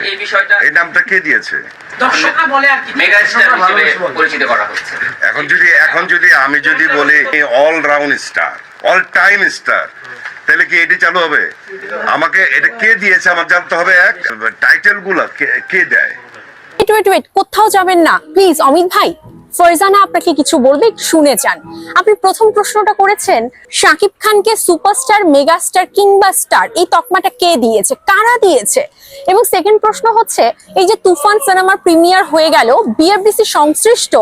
এই বিষয়টা এই নামটা কে দিয়েছে? দর্শকরা বলে আর কি। মেগা স্টার হিসেবে পরিচিত করা হচ্ছে। এখন যদি এখন যদি আমি যদি বলি all round star all time star তাহলে কি এটি চালু হবে? আমাকে এটা কে দিয়েছে আমার জানতে হবে এক? টাইটেলগুলা কে- কে দেয়? ওয়েট ওয়েট ওয়েট কোথাও যাবেন না। প্লিজ অমিত ভাই ফরজানা আপনাকে কিছু বলবে? শুনে যান। আপনি প্রথম প্রশ্নটা করেছেন, শাকিব খানকে সুপারস্টার, মেগাস্টার কিংবা স্টার, এই তকমাটা কে দিয়েছে? কারা দিয়েছে? এবং সেকেন্ড প্রশ্ন হচ্ছে, এই যে তুফান সিনেমার প্রিমিয়ার হয়ে গেল বিএফডিসি সংশ্লিষ্ট,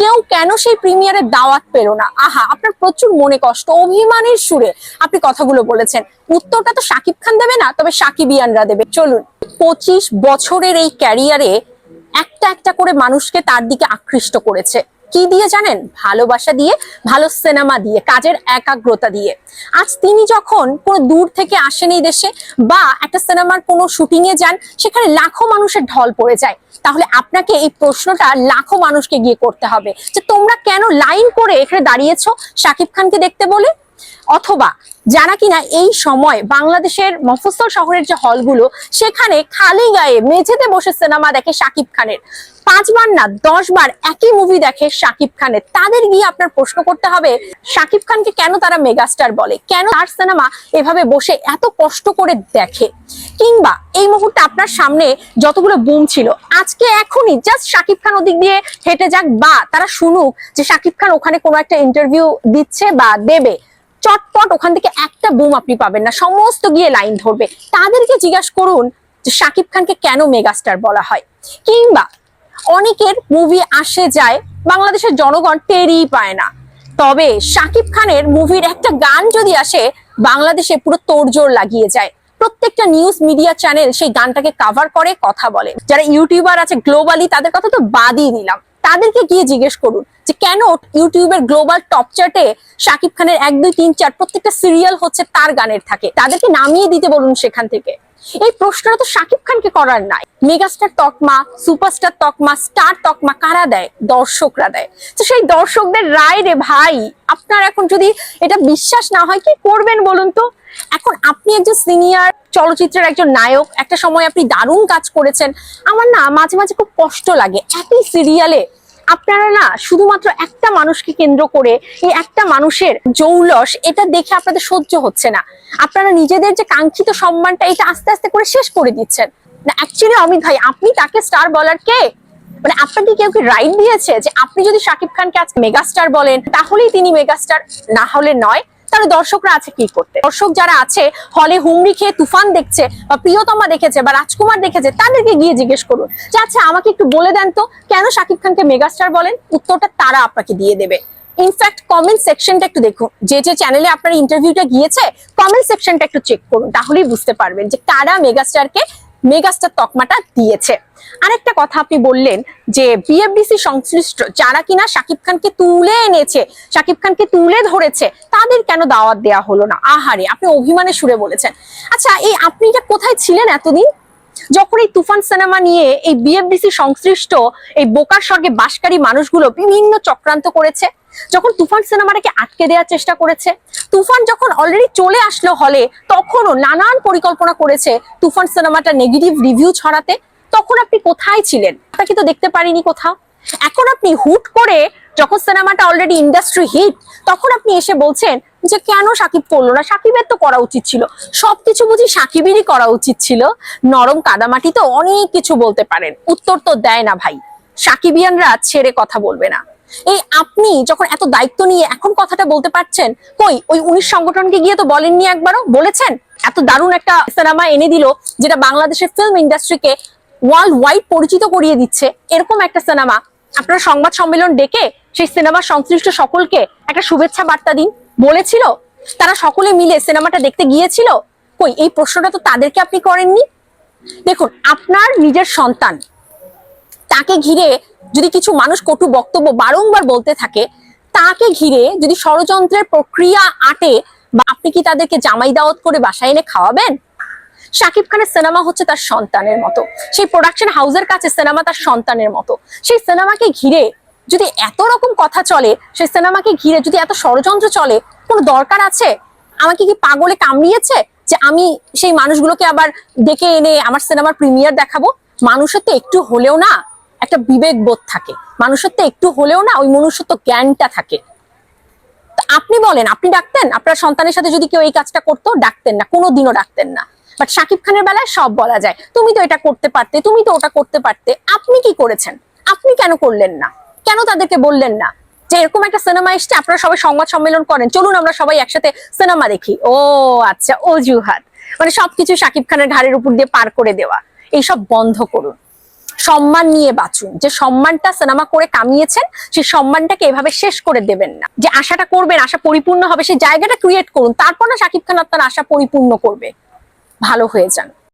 কেউ কেন সেই প্রিমিয়ারের দাওয়াত পেল না? আহা, আপনার প্রচুর মনে কষ্ট, অভিমানের সুরে আপনি কথাগুলো বলেছেন। উত্তরটা তো শাকিব খান দেবে না, তবে সাকিবিয়ানরা দেবে। চলুন, পঁচিশ বছরের এই ক্যারিয়ারে একটা একটা করে মানুষকে তার দিকে আকৃষ্ট করেছে। কি দিয়ে জানেন? ভালোবাসা দিয়ে, ভালো সিনেমা দিয়ে, কাজের একাগ্রতা দিয়ে। আজ তিনি যখন কোনো দূর থেকে আসেন এই দেশে বা একটা সিনেমার কোনো শুটিং এ যান, সেখানে লাখো মানুষের ঢল পড়ে যায়। তাহলে আপনাকে এই প্রশ্নটা লাখো মানুষকে গিয়ে করতে হবে যে তোমরা কেন লাইন করে এখানে দাঁড়িয়েছো? শাকিব খানকে দেখতে বলে? অথবা যারা কিনা এই সময় বাংলাদেশের মফস্বল শহরের যে হলগুলো, সেখানে খালি গায়ে মেঝেতে বসে সিনেমা দেখে শাকিব খানের। পাঁচবার না দশ বার একই মুভি দেখে শাকিব খানের। তাদের গিয়ে আপনার প্রশ্ন করতে হবে, শাকিব খানকে কেন তারা মেগাস্টার বলে? কেন তার সিনেমা এভাবে বসে এত কষ্ট করে দেখে? কিংবা এই মুহূর্তে আপনার সামনে যতগুলো বুম ছিল, আজকে এখনই জাস্ট শাকিব খান ওদিক দিয়ে হেঁটে যাক বা তারা শুনুক যে শাকিব খান ওখানে কোনো একটা ইন্টারভিউ দিচ্ছে বা দেবে। চটপট ওখান থেকে একটা বুম আপনি পাবেন না। সমস্ত গিয়ে লাইন ধরবে। তাদেরকে জিজ্ঞাসা করুন যে শাকিব খানকে কেন মেগাস্টার বলা হয়। কিংবা অনেকের মুভি আসে যায়, বাংলাদেশের জনগণ টেরই পায় না। তবে শাকিব খানের মুভির একটা গান যদি আসে, বাংলাদেশে পুরো তোড়জোড় লাগিয়ে যায়। প্রত্যেকটা নিউজ মিডিয়া চ্যানেল সেই গানটাকে কাভার করে, কথা বলে। যারা ইউটিউবার আছে গ্লোবালি তাদের কথা তো বাদই দিলাম। তাদেরকে গিয়ে জিজ্ঞেস করুন যে কেন ইউটিউবের গ্লোবাল টপ চার্টে শাকিব খানের এক, দুই, তিন, চার প্রত্যেকটা সিরিয়াল হচ্ছে তার গানের থাকে। তাদেরকে নামিয়ে দিতে বলুন সেখান থেকে। এই প্রশ্নটা তো শাকিব খানকে করার নাই। মেগাস্টার তকমা, সুপারস্টার তকমা, স্টার তকমা কারা দেয়? দর্শকরা দেয়। তো সেই দর্শকদের রায় রে ভাই, আপনার এখন যদি এটা বিশ্বাস না হয়, কি করবেন বলুন তো? এখন আপনি একজন সিনিয়র চলচ্চিত্রের একজন নায়ক, একটা সময় আপনি দারুণ কাজ করেছেন। আমার না মাঝে মাঝে খুব কষ্ট লাগে। একই সিরিয়ালে আপনারা না শুধুমাত্র একটা মানুষকে কেন্দ্র করে এই একটা মানুষের জৌলস এটা দেখে আপনাদের সহ্য হচ্ছে না। আপনারা নিজেদের যে কাঙ্ক্ষিত সম্মানটা এটা আস্তে আস্তে করে শেষ করে দিচ্ছেন। না অ্যাকচুয়ালি অমিত ভাই, আপনি তাকে স্টার বলার কে? মানে আপনাকে কেউ কি রাইট দিয়েছে যে আপনি যদি শাকিব খানকে আজকে মেগাস্টার বলেন, তাহলেই তিনি মেগাস্টার না হলে নয়। তাহলে দর্শকরা আছে কি করতে? দর্শক যারা আছে, হলে হুমড়ি খেয়ে তুফান দেখছে বা প্রিয়তমা দেখেছে বা রাজকুমার দেখেছে, তাদেরকে গিয়ে জিজ্ঞেস করুন। যে আচ্ছা আমাকে একটু বলে দেন তো, কেন শাকিব খানকে মেগাস্টার বলেন? উত্তরটা তারা আপনাকে দিয়ে দেবে। ইনফ্যাক্ট কমেন্ট সেকশনটা একটু দেখুন। যে যে চ্যানেলে আপনার ইন্টারভিউটা গিয়েছে কমেন্ট সেকশনটা একটু চেক করুন। তাহলেই বুঝতে পারবেন যে কারা মেগাস্টারকে মেগাস্টার তকমাটা দিয়েছে। আরেকটা কথা আপনি বললেন যে বিএফডিসি সংশ্লিষ্ট যারা কিনা শাকিব খানকে তুলে এনেছে, শাকিব খানকে তুলে ধরেছে, তাদের কেন দাওয়াত দেওয়া হলো না? আহারে, আপনি অভিমানে সুরে বলেছেন। আচ্ছা এই আপনি কোথায় ছিলেন এতদিন? যখন এই তুফান সিনেমা নিয়ে এই বিএফডিসি সংশ্লিষ্ট এই বোকার স্বর্গে বাসকারী মানুষগুলো বিভিন্ন চক্রান্ত করেছে, যখন তুফান সিনেমাটাকে আটকে দেওয়ার চেষ্টা করেছে, তুফান যখন অলরেডি চলে আসলো হলে তখনও নানান পরিকল্পনা করেছে তুফান সিনেমাটা নেগেটিভ রিভিউ ছড়াতে। তখন আপনি কোথায় ছিলেন? আপনাকে তো দেখতে পারিনি কোথাও। এখন আপনি হুট করে যখন সিনেমাটা অলরেডি ইন্ডাস্ট্রি হিট তখন আপনি এসে বলছেন যে কেন সাকিব করল না? সাকিবের তো করা উচিত ছিল। সবকিছু বুঝি সাকিবেরই করা উচিত ছিল। নরম কাদামাটি তো অনেক কিছু বলতে পারেন। উত্তর তো দেয় না ভাই। সাকিবিয়ানরা ছেড়ে কথা বলবে না। এই আপনি যখন এত দায়িত্ব নিয়ে এখন কথাটা বলতে পারছেন, কই ওই উনিশ সংগঠনকে গিয়ে তো বলেননি একবারও? বলেছেন? এত দারুণ একটা সিনেমা এনে দিল, যেটা বাংলাদেশের ফিল্ম ইন্ডাস্ট্রিকে ওয়ার্ল্ড ওয়াইড পরিচিত করিয়ে দিচ্ছে। এরকম একটা সিনেমা। আপনারা সংবাদ সম্মেলন ডেকে সেই সিনেমার সংশ্লিষ্ট সকলকে একটা শুভেচ্ছা বার্তা দিন। বলেছিল? তারা সকলে মিলে সিনেমাটা দেখতে গিয়েছিল? কই, এই প্রশ্নটা তো তাদেরকে আপনি করেননি? দেখুন, আপনার নিজের সন্তান, তাকে ঘিরে যদি কিছু মানুষ কটু বক্তব্য বারংবার বলতে থাকে, তাকে ঘিরে যদি ষড়যন্ত্রের প্রক্রিয়া আটে বা আপনি কি তাদেরকে জামাই দাওয়াত করে বাসায় এনে খাওয়াবেন? শাকিব খানের সিনেমা হচ্ছে তার সন্তানের মতো। সেই প্রোডাকশন হাউসের কাছে সিনেমা তার সন্তানের মতো। সেই সিনেমাকে ঘিরে যদি এত রকম কথা চলে, সেই সিনেমাকে ঘিরে যদি এত ষড়যন্ত্র চলে, কোনো দরকার আছে? আমাকে কি পাগলে কামড়িয়েছে যে আমি সেই মানুষগুলোকে আবার ডেকে এনে আমার সিনেমার প্রিমিয়ার দেখাবো? মানুষের তো একটু হলেও না একটা বিবেক বোধ থাকে। মানুষের তো একটু হলেও না ওই মনুষ্যত্ব জ্ঞানটা থাকে। আপনি বলেন, আপনি ডাকতেন? আপনার সন্তানের সাথে যদি কেউ এই কাজটা করতো, ডাকতেন না, কোনোদিনও ডাকতেন না। বাট শাকিব খানের বেলায় সব বলা যায়, তুমি তো এটা করতে পারতে, তুমি তো ওটা করতে পারতে, আপনি কি করেছেন? আপনি কেন করলেন না? কেন তাদেরকে বললেন না? যে এরকম একটা সিনেমা এসছে, আপনারা সবাই সংবাদ সম্মেলন করেন, চলুন আমরা সবাই একসাথে সিনেমা দেখি। ও আচ্ছা অজুহাত। মানে সবকিছু শাকিব খানের ঘাড়ের উপর দিয়ে পার করে দেওয়া। এইসব বন্ধ করুন। সম্মান নিয়ে বাঁচুন। যে সম্মানটা সিনেমা করে কামিয়েছেন সেই সম্মানটাকে এভাবে শেষ করে দেবেন না। যে আশাটা করবেন, আশা পরিপূর্ণ হবে সেই জায়গাটা ক্রিয়েট করুন। তারপর না শাকিব খান আপনার আশা পরিপূর্ণ করবে। ভালো হয়ে যান।